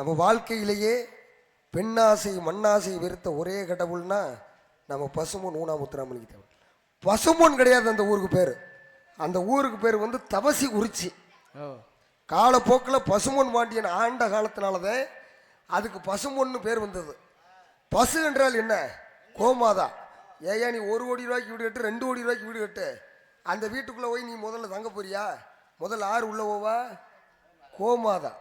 நம்ம வாழ்க்கையிலேயே பெண்ணாசை மண்ணாசை வெறுத்த ஒரே கடவுள்னா நம்ம பசுமன் ஊனாமுத்துராமலிங்க தேவர் பசும்பொன் கிடையாது அந்த ஊருக்கு பேர். அந்த ஊருக்கு பேர் வந்து தவசி உரிச்சி. காலப்போக்கில் பசும்பொன் பாண்டியன் ஆண்ட காலத்தினாலதான் அதுக்கு பசும்பொன்னு பேர் வந்தது. பசு என்றால் என்ன? கோமாதா. ஏயா நீ ஒரு கோடி ரூபாய்க்கு வீடு கட்டு ரெண்டு கோடி ரூபாய்க்கு வீடு கட்டு. அந்த வீட்டுக்குள்ளே போய் நீ முதல்ல தங்க போறியா? முதல்ல ஆறு உள்ள போவா? கோமாதா.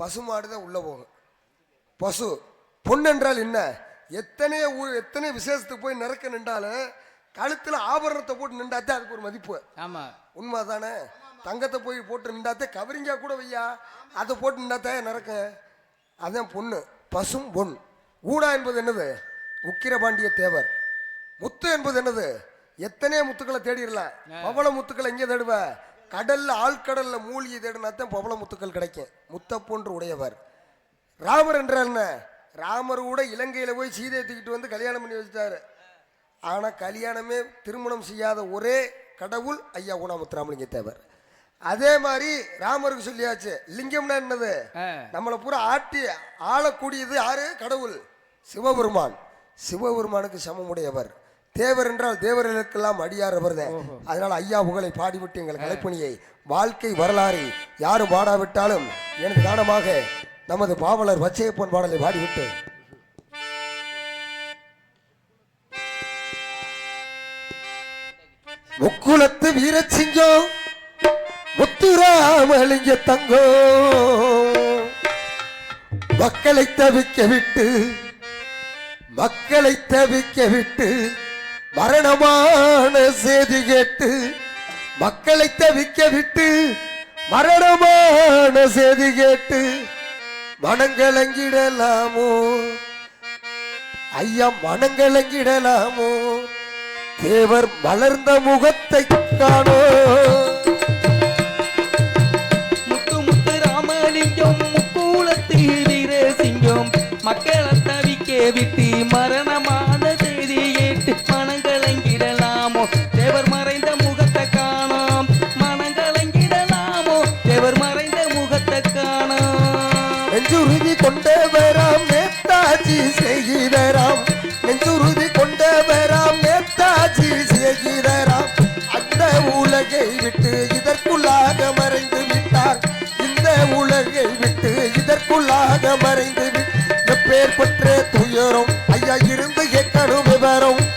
பசுமாடு தான் உள்ள போகும். பசு பொன் என்றால் என்ன எத்தனை எத்தனை விசேஷத்துக்கு போய் நிறக்க நின்றாலும் கழுத்தில் ஆபரணத்தை போட்டு நின்றாத்தே அதுக்கு ஒரு மதிப்பு. ஆமா. உண்மை தானே தங்கத்தை போய் போட்டு நின்றாத்தே கவரிங்கா கூட வையா? அதை போட்டு நின்றாத்தே நிறக்க. அதான் பொண்ணு. பசும் பொன். ஊடா என்பது என்னது? உக்கிரபாண்டிய தேவர். முத்து என்பது என்னது? எத்தனையோ முத்துக்களை தேடிடலாம். பவள முத்துக்களை எங்கே தேடுவ? கடல்ல ஆழ்கடல்ல மூலிகை தேடினாத்தான் பவள முத்துக்கள் கிடைக்கும். முத்தப்பொன்று உடையவர். ராமர் என்றால் என்ன? ராமர் கூட இலங்கையில போய் சீதையை தூக்கிட்டு வந்து கல்யாணம் பண்ணி வச்சுட்டாரு. ஆனா கல்யாணமே திருமணம் செய்யாத ஒரே கடவுள் ஐயா ஊனாமுத்துராமலிங்க தேவர். அதே மாதிரி ராமருக்கு சொல்லியாச்சு லிங்கம்னா என்னது. நம்மளை பூரா ஆட்டி ஆளக்கூடியது யாரு? கடவுள். சிவபெருமான். சிவபெருமானுக்கு சமமுடையவர். தேவர் என்றால் தேவர்களுக்கெல்லாம் அடியார் அவர்தான் அதனால ஐயா புகழை பாடிவிட்டு எங்கள் கலைப்பணியை வாழ்க்கை வரலாறை யாரும் பாடாவிட்டாலும் எனது காரணமாக நமது பாவலர் வச்சையப்பன் பாடலை பாடிவிட்டு. முக்குலத்து வீரசிங்கம் முத்துராமலிங்க தங்கோ மக்களை தவிக்க விட்டு மக்களை தவிக்க விட்டு மரணமான செய்தி கேட்டு மக்களை தவிக்க விட்டு மரணமான செய்தி கேட்டு மனங்கலங்கிடலாமோ ஐயா மனங்கலங்கிடலாமோ தேவர் மலர்ந்த முகத்தை காணோ கொண்டவராம் நேதாஜி செய்கிறாராம். நெஞ்சுறுதி கொண்டவராம் நேதாஜி செய்கிறாராம். அந்த உலகை விட்டு இதற்குள்ளாக மறைந்து விட்டார். இந்த உலகை விட்டு இதற்குள்ளாக மறைந்து விட்டு எப்பேர் பற்ற ஐயா இருந்து கேட்கணும் விவரம்.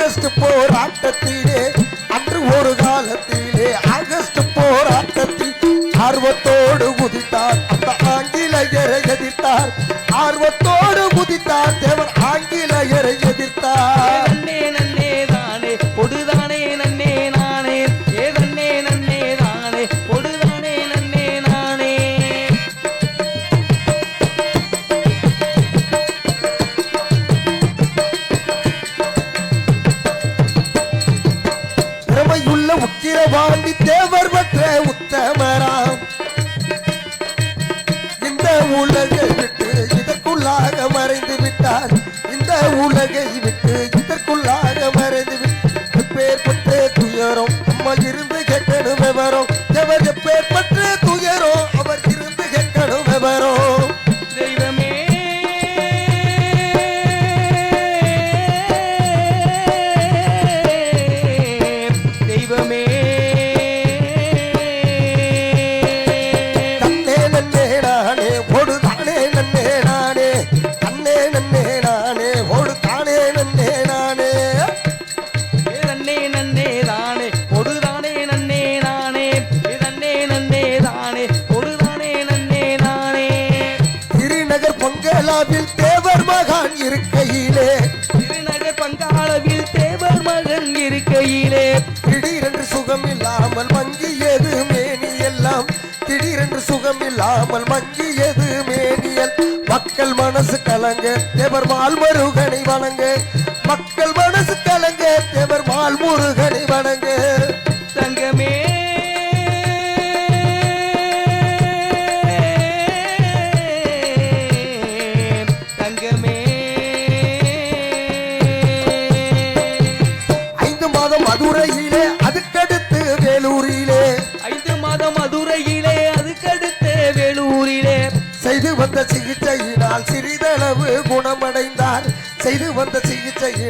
ஆகஸ்ட் போராட்டத்திலே அன்று ஒரு காலத்திலே ஆகஸ்ட் போராட்டத்தில் ஆர்வத்தோடு குதித்தார். அந்த ஆங்கிலேயரை எதிர்த்தார். ஆர்வத்தோடு குதித்தார். தேவர் ஆங்கிலேயரை எதிர்த்தார். உலகை விட்டு பங்களாவில் தேவர் மகான் இருக்கையிலே. திருநகர் பங்காளவில் தேவர் மகன் இருக்கையிலே. திடீரென்று சுகம் இல்லாமல் மங்கியது மேனி எல்லாம்? திடீரென்று சுகம் இல்லாமல் மங்கியது மேனியல் மக்கள் மனசு கலங்க தேவர் மால் முருகனை வணங்க. மக்கள் மனசு கலங்க தேவர் மால் முருகனை வணங்க.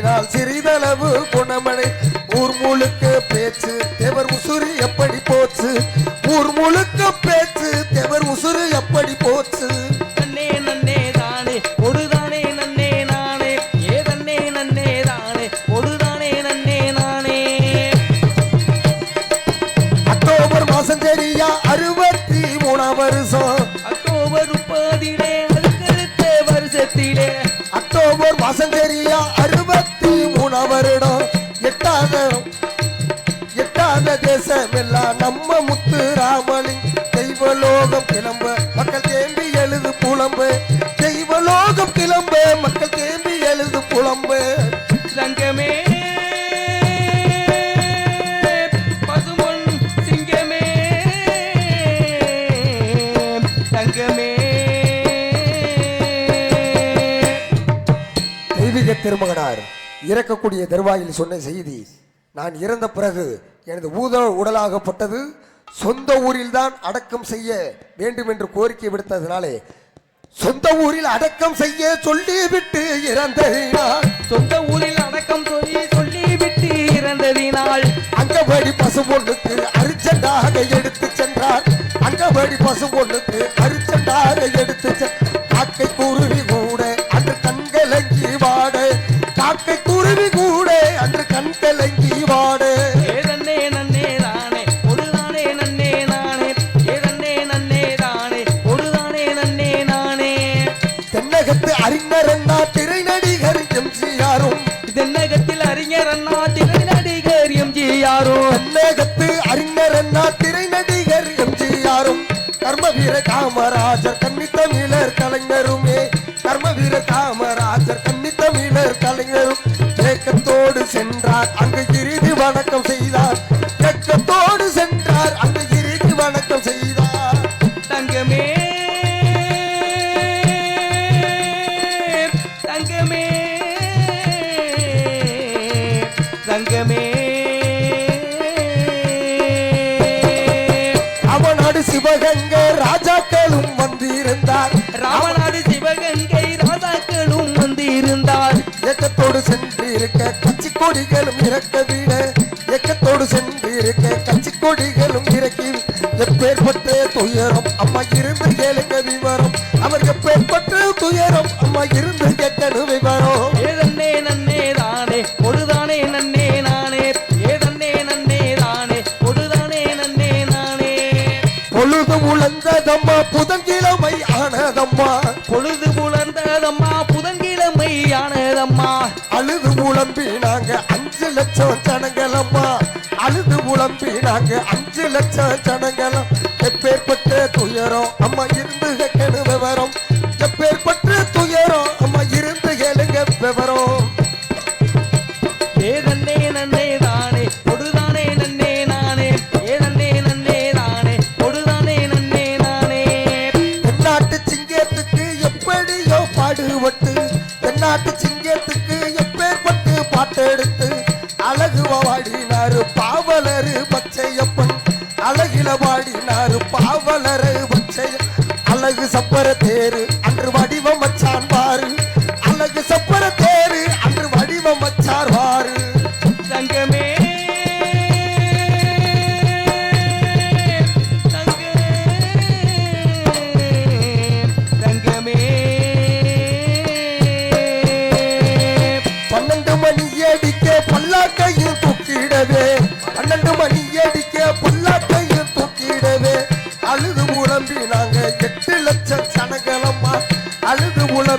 இறந்ததினால் சிறிதளவு குணமடை. ஊர் முழுக்க பேச்சு தேவர் உசுறு எப்படி போச்சு? ஊர் முழுக்க பேச்சு தேவர் உசுறு எப்படி போச்சு? அறுபத்தி மூணாம் வருஷம். அக்டோபர் முப்பதிலே அதுக்கடுத்த வருஷத்திலே. அக்டோபர் மாசம் வருடம் எட்டாத எட்டாத தேசம் எல்லாம் நம்ம முத்து ராமலிங் தெய்வலோகம் கிளம்ப மக்கள் தேம்பி எழுது புலம்பு. தெய்வலோகம் கிளம்ப மக்கள் தேம்பி எழுது புலம்பு. சிங்கமே தெய்வீக திருமகனார். இறக்கக்கூடிய தருவாயில் சொன்ன செய்தி நான் இறந்த பிறகு எனது ஊத உடலாகப்பட்டது சொந்த ஊரில்தான் அடக்கம் செய்ய வேண்டும் என்று கோரிக்கை விடுத்ததினாலே சொந்த ஊரில் அடக்கம் செய்ய சொல்லிவிட்டு இறந்ததினால். சொந்த ஊரில் அடக்கம் சொல்லி சொல்லிவிட்டு இறந்ததினால். அங்கபடி பசு பொண்ணுக்கு அரிச்சண்டாக எடுத்து சென்றார். அங்கபடி பசு பொண்ணுக்கு அரிச்சண்டாக வீர காமராஜர் கன்னி தமிழர் கலைஞருமே. கர்ம வீர காமராஜர் கன்னி தமிழர் கலைஞரும். ஏக்கத்தோடு சென்றார் அங்கு இறுதி வணக்கம் செய்தார். ஏக்கத்தோடு சென்றார் அங்கு இறுதி வணக்கம் செய்தார். தங்கமே தங்கமே தங்கமே. சிவகங்கை ராஜாக்களும் வந்திருந்தார். ராமநாடு சிவகங்கை ராதாக்களும் வந்திருந்தார். ஏக்கத்தோடு சென்று இருக்க கட்சி கொடிகளும் இறக்க விட ஏக்கத்தோடு சென்று இருக்க கட்சி கொடிகளும் இறக்கி எப்பேற்பட்ட துயரம் அம்மா இருந்து கேளுங்க விவரம். ஆனதம்மா அழுது புலம்பி நாங்க அஞ்சு லட்சம் ஜனங்களம்மா. அழுது புலம்பி நாங்க அஞ்சு லட்சம் ஜனங்களும் எப்பேற்பட்ட துயரம். அம்மா இருந்து கேட்கணும் விவரம் அழகில வாடினாரு பாவலரு பச்சைய அழகு சப்பர தேரு அன்று வடிவம் வச்சான் பாரு. அழகு சப்பர தேரு அன்று வடிவம் வாரு தங்கமே தங்கமே பன்னெண்டு மணி அடிக்க பல்லாக்கையும்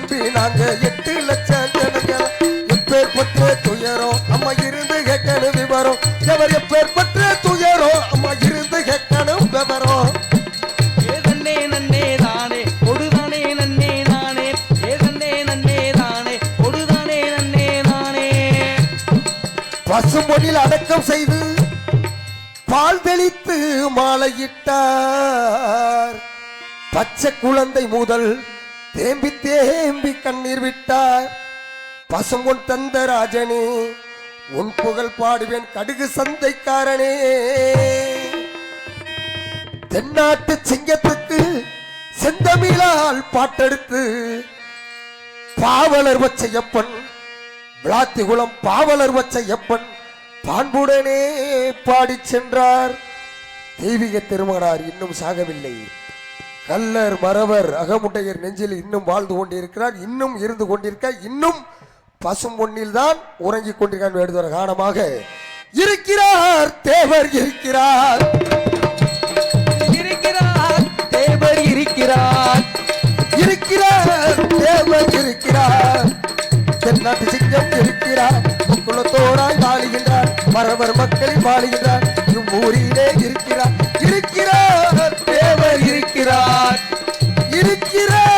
உழம்பி நாங்க எட்டு லட்சம் ஜனங்கள். எப்பேற்பட்ட துயரம் அம்மா இருந்து கேட்கணும் விவரம். எவர் எப்பேற்பட்ட துயரம் அம்மா இருந்து கேட்கணும் விவரம். பசும்பொனில் அடக்கம் செய்து பால் தெளித்து மாலையிட்டார். பச்சை குழந்தை முதல் தேம்பி தேம்பி கண்ணீர் விட்டார். பசும்பொன் தந்த ராஜனே உன் புகழ் பாடுவேன் கடுகு சந்தைக்காரனே. தென்னாட்டு சிங்கத்துக்கு செந்தமிழால் பாட்டெடுத்து பாவலர் வச்சையப்பன் விளாத்திகுளம் பாவலர் வச்சையப்பன் பாண்புடனே பாடி பாடிச் சென்றார். தெய்வீக திருமகனார் இன்னும் சாகவில்லை. கல்லர் மறவர் அகமுட்டையர் நெஞ்சில் இன்னும் வாழ்ந்து கொண்டிருக்கிறார் இன்னும் இருந்து கொண்டிருக்கிறார் இன்னும் பசும் பொன்னில் தான் உறங்கிக் கொண்டிருக்கார் வேண்டுதல் காரணமாக இருக்கிறார் தேவர் இருக்கிறார். இருக்கிறார் தேவர் இருக்கிறார். இருக்கிறார் தேவர் இருக்கிறார். தென்னாட்டு சிங்கம் இருக்கிறார் குலத்தோடாய் வாழுகின்றார் மறவர் மக்களில் வாழுகின்றார். இவ்வூரிலே Get Kira.